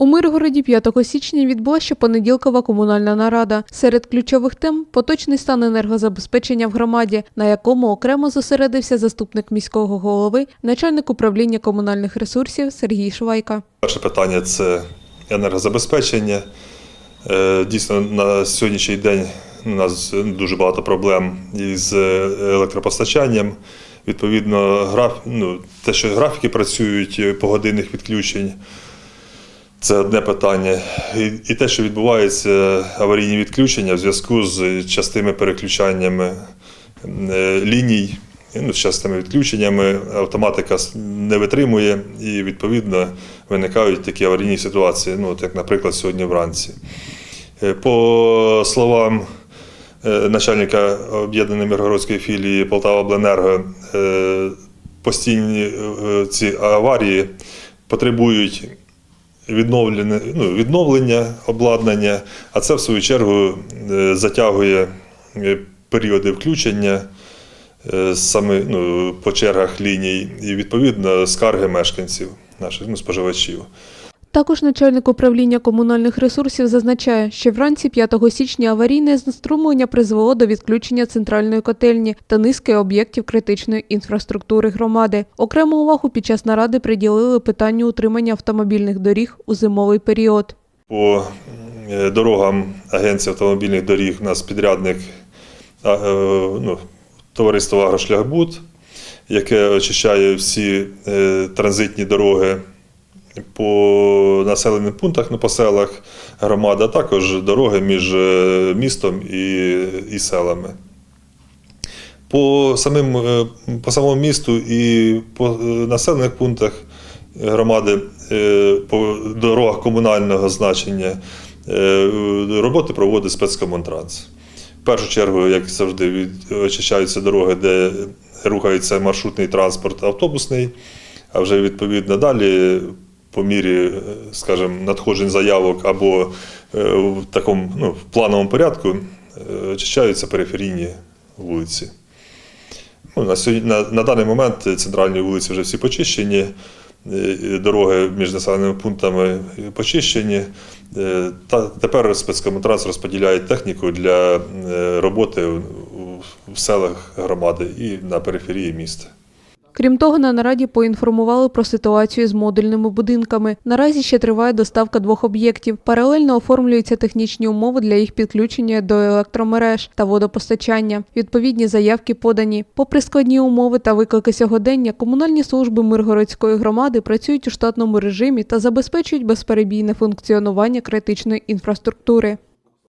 У Миргороді 5 січня відбулася щопонеділкова комунальна нарада. Серед ключових тем поточний стан енергозабезпечення в громаді, на якому окремо зосередився заступник міського голови, начальник управління комунальних ресурсів Сергій Швайка. Перше питання це енергозабезпечення. Е, Дійсно, на сьогоднішній день у нас дуже багато проблем із електропостачанням. Відповідно, граф, ну, те, що графіки працюють погодинних відключень, це одне питання. І, і те, що відбуваються аварійні відключення в зв'язку з частими переключаннями е, ліній, ну, з частими відключеннями, автоматика не витримує і відповідно виникають такі аварійні ситуації, ну, от як, наприклад, сьогодні вранці. Е, По словам е, начальника об'єднаної миргородської філії Полтава-Обленерго, е, постійні ці аварії потребують відновлення, ну, відновлення обладнання, а це в свою чергу е, затягує е, періоди включення е, саме ну, по чергах ліній і відповідно скарги мешканців, наших ну, споживачів. Також начальник управління комунальних ресурсів зазначає, що вранці 5 січня аварійне знеструмлення призвело до відключення центральної котельні та низки об'єктів критичної інфраструктури громади. Окрему увагу під час наради приділили питанню утримання автомобільних доріг у зимовий період. По е, дорогам Агенції автомобільних доріг у нас підрядник е, ну, товариство Агрошляхбуд, яке очищає всі е, транзитні дороги по населених пунктах, ну, по селах громади, а також дороги між е, містом і, і селами. По, самим, е, по самому місту і по е, населених пунктах громади, по дорогах комунального значення роботи проводить спецкомунтранс. В першу чергу, як завжди, очищаються дороги, де рухається маршрутний транспорт автобусний, а вже відповідно далі, по мірі, е, скажімо, надходжень заявок або е, в такому ну, в плановому порядку, е, очищаються периферійні вулиці. Ну, на, сьогодні, на, на даний момент центральні вулиці вже всі почищені, дороги між населеними пунктами почищені. Та тепер спецкомунтранс розподіляє техніку для роботи в селах громади і на периферії міста. Крім того, на нараді поінформували про ситуацію з модульними будинками. Наразі ще триває доставка двох об'єктів. Паралельно оформлюються технічні умови для їх підключення до електромереж та водопостачання. Відповідні заявки подані. Попри складні умови та виклики сьогодення, комунальні служби Миргородської громади працюють у штатному режимі та забезпечують безперебійне функціонування критичної інфраструктури.